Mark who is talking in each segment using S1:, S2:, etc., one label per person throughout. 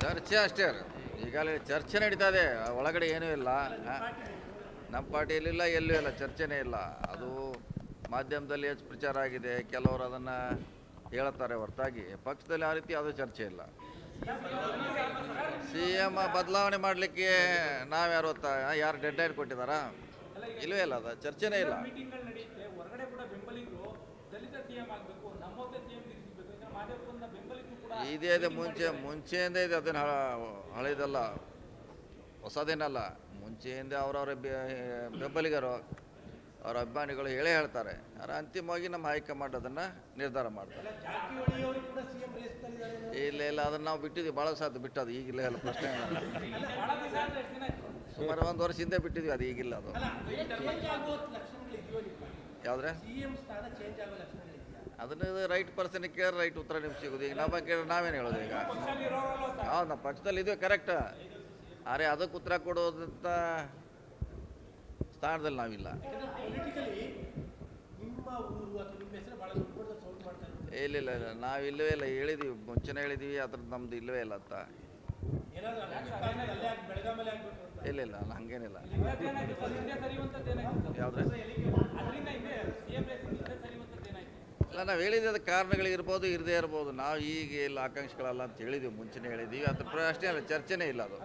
S1: ಚರ್ಚೆ ಅಷ್ಟೇ. ಈಗಾಗಲೇ ಚರ್ಚೆ ನಡೀತಾ ಇದೆ. ಒಳಗಡೆ ಏನೂ ಇಲ್ಲ. ನಮ್ಮ ಪಾರ್ಟಿಯಲ್ಲಿಲ್ಲ, ಎಲ್ಲೂ ಇಲ್ಲ. ಚರ್ಚೆನೇ ಇಲ್ಲ. ಅದು ಮಾಧ್ಯಮದಲ್ಲಿ ಹೆಚ್ಚು ಪ್ರಚಾರ ಆಗಿದೆ. ಕೆಲವರು ಅದನ್ನು ಹೇಳ್ತಾರೆ ಹೊರತಾಗಿ. ಪಕ್ಷದಲ್ಲಿ ಆ ರೀತಿ ಅದು ಚರ್ಚೆ ಇಲ್ಲ. ಸಿ ಎಂ ಬದಲಾವಣೆ ಮಾಡಲಿಕ್ಕೆ ನಾವ್ಯಾರು ಗೊತ್ತಾ ಯಾರು ಡೆಡ್ ಲೈನ್ ಕೊಟ್ಟಿದ್ದಾರಾ? ಇಲ್ಲವೇ ಇಲ್ಲ ಅದು. ಚರ್ಚೆನೇ ಇಲ್ಲ. ಇದೇ ಇದೆ ಮುಂಚೆ ಮುಂಚೆಯಿಂದ ಇದೆ ಅದನ್ನು ಹಳೆಯದಲ್ಲ ಹೊಸದೇನಲ್ಲ ಮುಂಚೆಯಿಂದ ಅವರವರ ಬೆಂಬಲಿಗರು ಅವರ ಅಭಿಮಾನಿಗಳು ಹೇಳೇ ಹೇಳ್ತಾರೆ. ಆದರೆ ಅಂತಿಮವಾಗಿ ನಮ್ಮ ಹೈಕಮಾಂಡ್ ಅದನ್ನು ನಿರ್ಧಾರ ಮಾಡ್ತಾರೆ. ಇಲ್ಲ ಇಲ್ಲ ಅದನ್ನು ನಾವು ಬಿಟ್ಟಿದ್ವಿ ಭಾಳ ಸಾಧ್ಯ ಬಿಟ್ಟದು ಈಗಿಲ್ಲ ಎಲ್ಲ ಪ್ರಶ್ನೆ. ಸುಮಾರು ಒಂದು ವರ್ಷ ಹಿಂದೆ ಬಿಟ್ಟಿದ್ವಿ ಅದು ಈಗಿಲ್ಲ ಅದು. ಯಾವುದ್ರೆ? ಅದನ್ನ ರೈಟ್ ಪರ್ಸನ್ ಕೇಳಿದ್ರೆ ರೈಟ್ ಉತ್ತರ ನಿಮ್ಗೆ ಸಿಗೋದು. ಈಗ ನಮ್ಮ ಕೇಳಿದ್ರೆ ನಾವೇನು ಹೇಳೋದು ಈಗ? ಹೌದು ನಮ್ಮ ಪಕ್ಷದಲ್ಲಿ ಇದೇ ಕರೆಕ್ಟ್ ಆದರೆ ಅದಕ್ಕೆ ಉತ್ತರ ಕೊಡೋದಂಥ ಸ್ಥಾನದಲ್ಲಿ ನಾವಿಲ್ಲ. ಇಲ್ಲ ಇಲ್ಲ ಇಲ್ಲ. ನಾವು ಇಲ್ಲವೇ ಇಲ್ಲ. ಹೇಳಿದೀವಿ. ಮುಂಚೆನೇ ಹೇಳಿದೀವಿ. ಅದ್ರದ್ದು ನಮ್ದು ಇಲ್ಲವೇ ಇಲ್ಲ ಅಂತ. ಇಲ್ಲ ಇಲ್ಲ. ಹಂಗೇನಿಲ್ಲ
S2: ಹಿಂದೆ ಸರ್ ಹಿಂದೆ ಸರಿಯುವಂಥದ್ದು ಏನಾಯ್ತು ಸರ್
S1: ಯಾವುದ್ರೆ
S2: ಅದರಿಂದ ಹಿಂದೆ ಸಿಎಂ ರೇಸ್ ಹಿಂದೆ ಸರಿಯುವಂಥದ್ದು ಏನಾಯ್ತು
S1: ಇಲ್ಲ ನಾವು ಹೇಳಿದ ಕಾರಣಗಳಿರ್ಬೋದು ಇರದೇ ಇರ್ಬೋದು. ನಾವು ಈಗ ಇಲ್ಲ ಆಕಾಂಕ್ಷಿಗಳಲ್ಲ ಅಂತ ಹೇಳಿದ್ವಿ ಮುಂಚೆನೇ ಹೇಳಿದ್ದೀವಿ ಅದು ಪ್ರಶ್ನೆ ಅಷ್ಟೇ ಅಲ್ಲ ಚರ್ಚೆನೇ ಇಲ್ಲ ಅದು.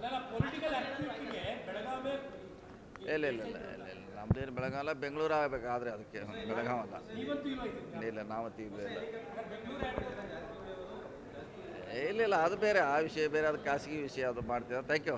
S1: ಇಲ್ಲ ಇಲ್ಲ ಇಲ್ಲ ಇಲ್ಲ ಇಲ್ಲ. ನಮ್ದೇನು ಬೆಳಗಾವಲ್ಲ ಬೆಂಗಳೂರು ಆಗಬೇಕಾದ್ರೆ ಅದಕ್ಕೆ ಬೆಳಗಾವಲ್ಲ ಇಲ್ಲ ನಾವತ್ತಿ ಇಲ್ಲ ಇಲ್ಲ ಇಲ್ಲ. ಇಲ್ಲ ಅದು ಬೇರೆ. ಆ ವಿಷಯ ಬೇರೆ ಅದು ಖಾಸಗಿ ವಿಷಯ ಅದು ಮಾಡ್ತೀವಿ ಥ್ಯಾಂಕ್ ಯು